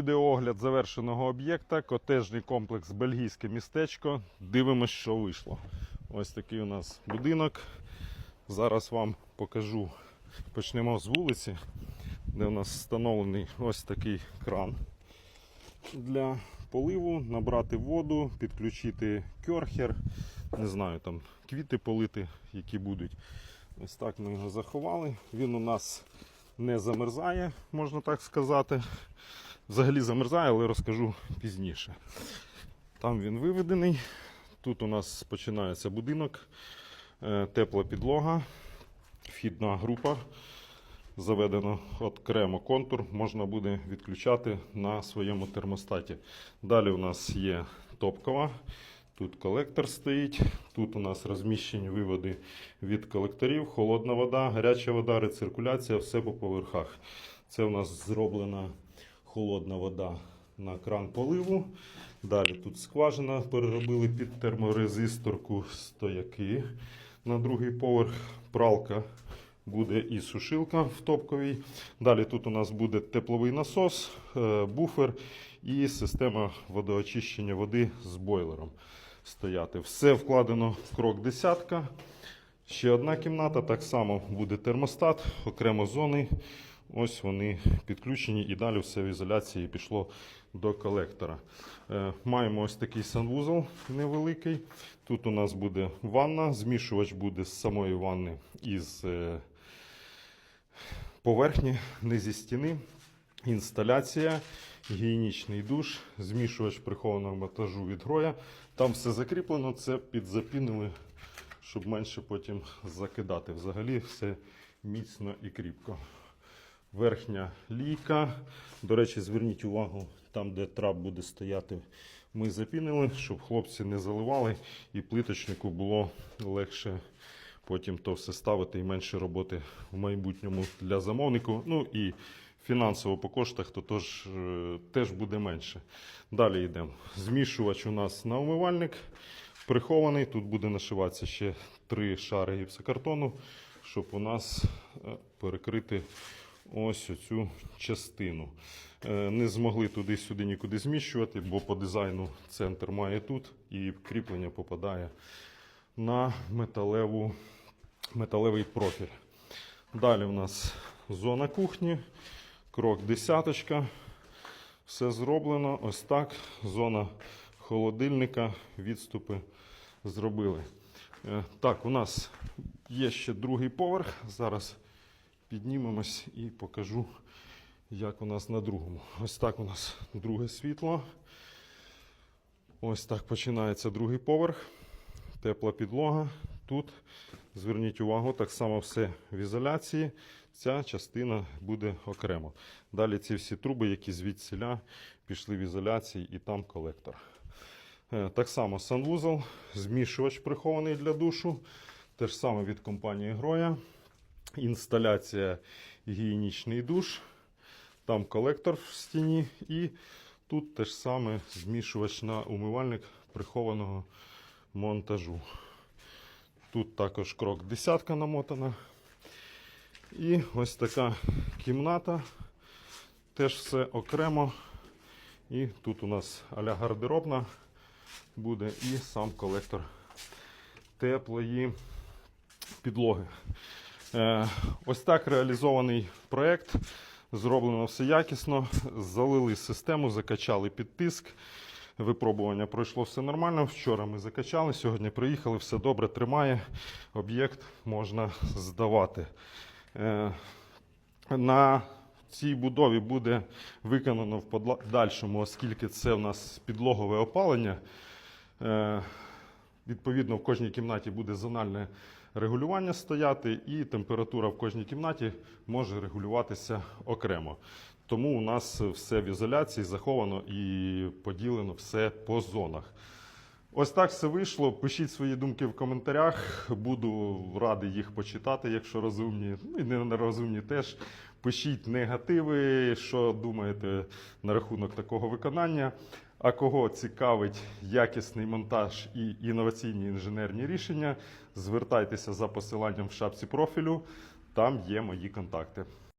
Відеоогляд завершеного об'єкта, котежний комплекс Бельгійське містечко. Дивимось, що вийшло. Ось такий у нас будинок. Зараз вам покажу. Почнемо з вулиці, де у нас встановлений ось такий кран для поливу, набрати воду, підключити кьорхер, не знаю, там квіти полити, які будуть. Ось так ми його заховали. Він у нас не замерзає, можна так сказати. Взагалі замерзає, але розкажу пізніше. Там він виведений. Тут у нас починається будинок, е, тепла підлога, вхідна група. Заведено окремо контур, можна буде відключати на своєму термостаті. Далі у нас є топкова, тут колектор стоїть, тут у нас розміщені виводи від колекторів, холодна вода, гаряча вода, рециркуляція, все по поверхах. Це у нас зроблена холодна вода на кран поливу. Далі тут скважина, переробили під терморезисторку стояки на другий поверх, пралка буде і сушилка в топковій. Далі тут у нас буде тепловий насос, е, буфер і система водоочищення води з бойлером стояти. Все вкладено в крок десятка. Ще одна кімната, так само буде термостат, окремо зони. Ось вони підключені і далі все в ізоляції пішло до колектора. Е, Маємо ось такий санвузол невеликий. Тут у нас буде ванна, змішувач буде з самої ванни із е, поверхні, не зі стіни. Інсталяція, гігієнічний душ, змішувач прихованого монтажу від гроя. Там все закріплено, це підзапінили, щоб менше потім закидати. Взагалі все міцно і кріпко. Верхня лійка. До речі, зверніть увагу, там, де трап буде стояти, ми запінили, щоб хлопці не заливали і плиточнику було легше потім то все ставити і менше роботи в майбутньому для замовнику. Ну і фінансово по коштах, то тож, е, теж буде менше. Далі йдемо. Змішувач у нас на умивальник прихований. Тут буде нашиватися ще три шари гіпсокартону, щоб у нас е, перекрити ось оцю частину. Е, Не змогли туди-сюди нікуди зміщувати, бо по дизайну центр має тут і кріплення попадає на металеву, металевий профіль. Далі у нас зона кухні, крок десяточка. Все зроблено. Ось так. Зона холодильника, відступи зробили. Е, Так, у нас є ще другий поверх. Зараз піднімемось і покажу, як у нас на другому. Ось так у нас друге світло. Ось так починається другий поверх. Тепла підлога. Тут зверніть увагу, так само все в ізоляції. Ця частина буде окремо. Далі ці всі труби, які звідсіля пішли в ізоляції, і там колектор. Е, Так само санвузол, змішувач прихований для душу. Те ж саме від компанії Гроя. Інсталяція гігієнічний душ. Там колектор в стіні. І тут те ж саме змішувач на умивальник прихованого монтажу. Тут також крок десятка намотана. І ось така кімната. Теж все окремо. І тут у нас аля гардеробна буде і сам колектор теплої підлоги. Е, ось так реалізований проєкт. Зроблено все якісно. Залили систему, закачали під тиск. Випробування пройшло все нормально. Вчора ми закачали, сьогодні приїхали, все добре тримає. Об'єкт можна здавати. Е, На цій будові буде виконано в подальшому, оскільки це у нас підлогове опалення. Відповідно, в кожній кімнаті буде зональне регулювання стояти, і температура в кожній кімнаті може регулюватися окремо. Тому у нас все в ізоляції заховано і поділено все по зонах. Ось так все вийшло. Пишіть свої думки в коментарях. Буду радий їх почитати, якщо розумні. Ну і нерозумні теж. Пишіть негативи, що думаєте на рахунок такого виконання. А кого цікавить якісний монтаж і інноваційні інженерні рішення, звертайтеся за посиланням в шапці профілю. Там є мої контакти.